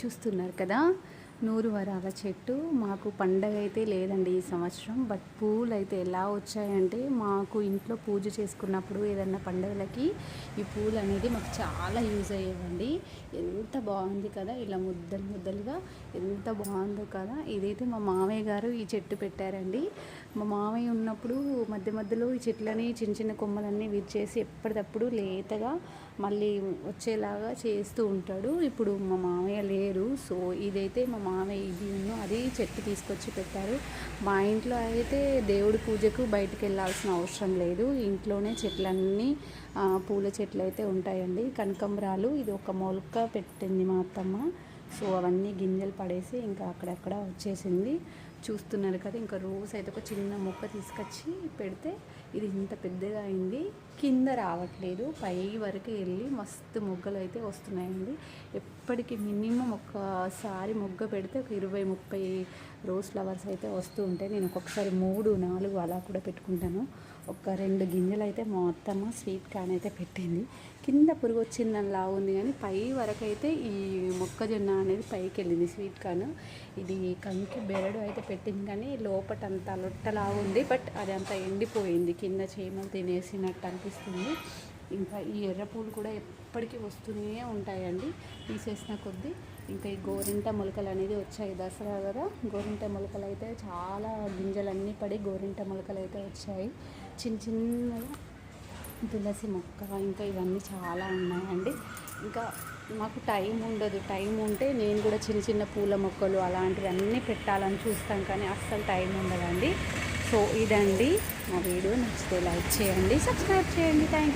చూస్తున్నారు కదా. నూరు వరాల చెట్టు మాకు పండగ అయితే లేదండి ఈ సంవత్సరం బట్ పూలు అయితే ఎలా వచ్చాయంటే మాకు ఇంట్లో పూజ చేసుకున్నప్పుడు ఏదన్నా పండుగలకి ఈ పూలు అనేది మాకు చాలా యూజ్ అయ్యేవండి. ఎంత బాగుంది కదా ఇలా ముద్దలు ముద్దలుగా ఎంత బాగుందో కదా. ఇదైతే మా మామయ్య గారు ఈ చెట్టు పెట్టారండి. మా మామయ్య ఉన్నప్పుడు మధ్య మధ్యలో ఈ చెట్లని చిన్న చిన్న కొమ్మలన్నీ విరిచేసి ఎప్పటికప్పుడు లేతగా మళ్ళీ వచ్చేలాగా చేస్తూ ఉంటాడు. ఇప్పుడు మా మామయ్య లేరు సో ఇదైతే మా ఆమె ఇది ఉన్నో అది చెట్టు తీసుకొచ్చి పెట్టారు. మా ఇంట్లో అయితే దేవుడి పూజకు బయటకు వెళ్ళాల్సిన అవసరం లేదు. ఇంట్లోనే చెట్లన్నీ పూల చెట్లు అయితే ఉంటాయండి. కనకంబరాలు ఇది ఒక మొలక పెట్టింది మా అత్తమ్మ. సో అవన్నీ గింజలు పడేసి ఇంకా అక్కడక్కడ వచ్చేసింది. చూస్తున్నారు కదా ఇంకా రోజు అయితే ఒక చిన్న మొక్క తీసుకొచ్చి పెడితే ఇది ఇంత పెద్దగా అయింది. కింద రావట్లేదు. పై వరకు వెళ్ళి మస్తు మొగ్గలు అయితే వస్తున్నాయండి. ఎప్పటికీ మినిమం ఒకసారి మొగ్గ పెడితే ఒక ఇరవై ముప్పై రోజ్ ఫ్లవర్స్ అయితే వస్తూ ఉంటాయి. నేను ఒక్కొక్కసారి మూడు నాలుగు అలా కూడా పెట్టుకుంటాను. ఒక రెండు గింజలు అయితే మొత్తం స్వీట్ కార్న్ అయితే పెట్టింది. కింద పురుగు వచ్చిందని లా ఉంది కానీ పై వరకు అయితే ఈ మొక్కజొన్న అనేది పైకి వెళ్ళింది స్వీట్ కార్న్. ఇది కంకి బెరడు అయితే పెట్టింది కానీ లోపటంతా లొట్టలా ఉంది బట్ అది అంతా ఎండిపోయింది. కింద చీమలు తినేసినట్టు అనిపిస్తుంది. ఇంకా ఈ ఎర్ర పూలు కూడా ఎప్పటికీ వస్తూనే ఉంటాయండి. తీసేసిన కొద్దీ ఇంకా ఈ గోరింట మొలకలు అనేది వచ్చాయి దసరా కదా. గోరింట మొలకలు అయితే చాలా గింజలన్నీ పడి గోరింట మొలకలు అయితే వచ్చాయి. చిన్న చిన్నగా తులసి మొక్క ఇంకా ఇవన్నీ చాలా ఉన్నాయండి. ఇంకా మాకు టైం ఉండదు. టైం ఉంటే నేను కూడా చిన్న చిన్న పూల మొక్కలు అలాంటివి అన్నీ పెట్టాలని చూస్తాం కానీ అస్సలు టైం ఉండదండి. సో ఇదండి మా వీడియో. నచ్చితే లైక్ చేయండి సబ్స్క్రైబ్ చేయండి. Thank you